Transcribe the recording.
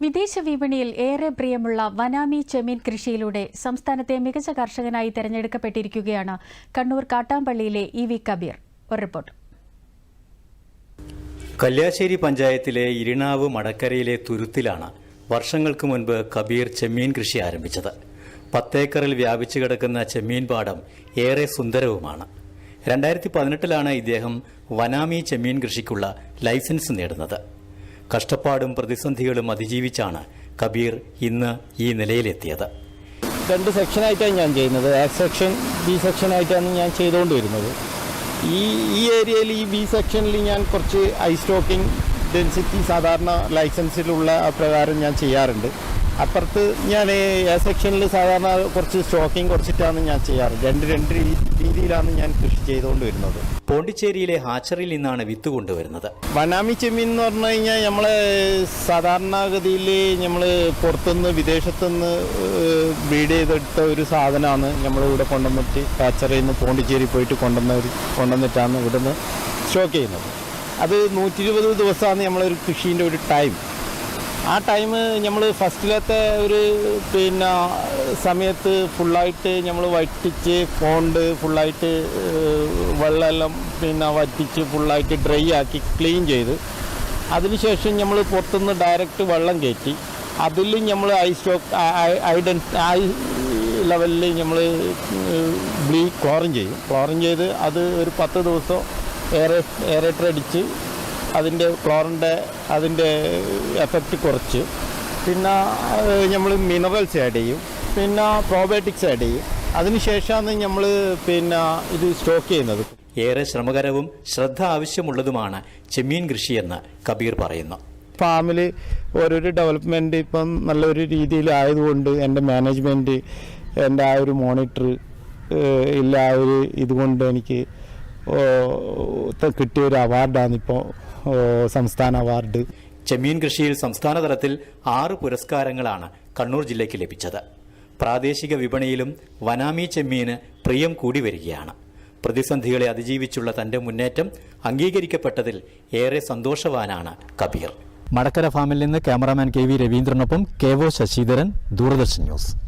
വിദേശ വിപണിയിൽ ഏറെ പ്രിയമുള്ള വനാമി ചെമീൻ കൃഷിയിലൂടെ സംസ്ഥാനത്തെ മികച്ച കർഷകനായി തെരഞ്ഞെടുക്കപ്പെട്ടിരിക്കുകയാണ് കണ്ണൂർ കാട്ടാമ്പള്ളിയിലെ ഇ വി കബീർ. ഒരു റിപ്പോർട്ട്. കല്യാശ്ശേരി പഞ്ചായത്തിലെ ഇരിണാവ് മടക്കരയിലെ തുരുത്തിലാണ് വർഷങ്ങൾക്ക് മുൻപ് കബീർ ചെമ്മീൻ കൃഷി ആരംഭിച്ചത്. പത്തേക്കറിൽ വ്യാപിച്ചു കിടക്കുന്ന ചെമ്മീൻ പാടം ഏറെ സുന്ദരവുമാണ്. രണ്ടായിരത്തി പതിനെട്ടിലാണ് ഇദ്ദേഹം വനാമി ചെമ്മീൻ കൃഷിക്കുള്ള ലൈസൻസ് നേടുന്നത്. കഷ്ടപ്പാടും പ്രതിസന്ധികളും അതിജീവിച്ചാണ് കബീർ ഇന്ന് ഈ നിലയിലെത്തിയത്. രണ്ട് സെക്ഷനായിട്ടാണ് ഞാൻ ചെയ്യുന്നത്. എ സെക്ഷൻ ബി സെക്ഷനായിട്ടാണ് ഞാൻ ചെയ്തുകൊണ്ട് വരുന്നത് ഈ ഈ ഏരിയയിൽ ഈ ബി സെക്ഷനിൽ ഞാൻ കുറച്ച് ഐ സ്റ്റോക്കിംഗ് ഡെൻസിറ്റി സാധാരണ ലൈസൻസിലുള്ള പ്രകാരം ഞാൻ ചെയ്യാറുണ്ട്. അപ്പുറത്ത് ഞാൻ എ സെക്ഷനിൽ സാധാരണ കുറച്ച് സ്റ്റോക്കിംഗ് കുറച്ചിട്ടാണ് ഞാൻ ചെയ്യാറ്. രണ്ട് രണ്ട് രീതിയിലാണ് ഞാൻ കൃഷി ചെയ്തുകൊണ്ട് വരുന്നത്. പോണ്ടിച്ചേരിയിലെ ഹാച്ചറിൽ നിന്നാണ് വിത്ത് കൊണ്ടുവരുന്നത്. വനാമി ചെമ്മീൻ എന്ന് പറഞ്ഞു കഴിഞ്ഞാൽ നമ്മളെ സാധാരണഗതിയിൽ നമ്മൾ പുറത്തുനിന്ന് വിദേശത്തുനിന്ന് ബ്രീഡ് ചെയ്തെടുത്ത ഒരു സാധനമാണ് നമ്മൾ ഇവിടെ കൊണ്ടുവന്നിട്ട് ഹാച്ചറിയിൽ നിന്ന് പോണ്ടിച്ചേരി പോയിട്ട് കൊണ്ടുവന്ന കൊണ്ടുവന്നിട്ടാണ് ഇവിടുന്ന് സ്റ്റോക്ക് ചെയ്യുന്നത്. അത് നൂറ്റി ഇരുപത് ദിവസമാണ് നമ്മളൊരു കൃഷീന്റെ ഒരു ടൈം. ആ ടൈം നമ്മൾ ഫസ്റ്റിലത്തെ ഒരു പിന്നെ സമയത്ത് ഫുള്ളായിട്ട് നമ്മൾ വറ്റിച്ച് ഫോണ്ട് ഫുള്ളായിട്ട് വെള്ളമെല്ലാം പിന്നെ വറ്റിച്ച് ഫുള്ളായിട്ട് ഡ്രൈ ആക്കി ക്ലീൻ ചെയ്ത്. അതിനുശേഷം നമ്മൾ പുറത്തുനിന്ന് ഡയറക്റ്റ് വെള്ളം കയറ്റി. അതിൽ നമ്മൾ ഐ സ്റ്റോക്ക് ഐഡൻ ഐ ലെവലിൽ നമ്മൾ ബ്ലീ ക്ലോറിൻ ചെയ്യും. ക്ലോറിൻ ചെയ്ത് അത് ഒരു പത്ത് ദിവസം എയർ എയറേറ്റർ അടിച്ച് അതിന്റെ ക്ലോറിന്റെ അതിന്റെ എഫക്റ്റ് കുറച്ച്. പിന്നെ നമ്മൾ മിനറൽസ് ആഡ് ചെയ്യും. പിന്നെ പ്രോബയോട്ടിക്സ് ആഡ് ചെയ്യും. അതിനുശേഷമാണ് നമ്മൾ പിന്നെ ഇത് സ്റ്റോക്ക് ചെയ്യുന്നത്. ഏറെ ശ്രമകരവും ശ്രദ്ധ ആവശ്യമുള്ളതുമാണ് ചെമ്മീൻ കൃഷിയെന്ന് കബീർ പറയുന്നു. ഫാമിൽ ഓരോരോ ഡെവലപ്മെന്റ് ഇപ്പം നല്ലൊരു രീതിയിലായതുകൊണ്ട് എന്റെ മാനേജ്മെന്റ് എന്റെ ആ ഒരു മോണിറ്റർ ഇല്ല ആ ഒരു ഇതുകൊണ്ട് എനിക്ക് കിട്ടിയ ഒരു അവാർഡാണ് ഇപ്പോൾ സംസ്ഥാന അവാർഡ്. ചെമ്മീൻ കൃഷിയിൽ സംസ്ഥാന തലത്തിൽ ആറ് പുരസ്കാരങ്ങളാണ് കണ്ണൂർ ജില്ലയ്ക്ക് ലഭിച്ചത്. പ്രാദേശിക വിപണിയിലും വനാമി ചെമ്മീന് പ്രിയം കൂടി വരികയാണ്. പ്രതിസന്ധികളെ അതിജീവിച്ചുള്ള തന്റെ മുന്നേറ്റം അംഗീകരിക്കപ്പെട്ടതിൽ ഏറെ സന്തോഷവാനാണ് കബീർ. മടക്കര ഫാമിൽ നിന്ന് cameraman K V രവീന്ദ്രനൊപ്പം K O Sasidharan Doordarshan news.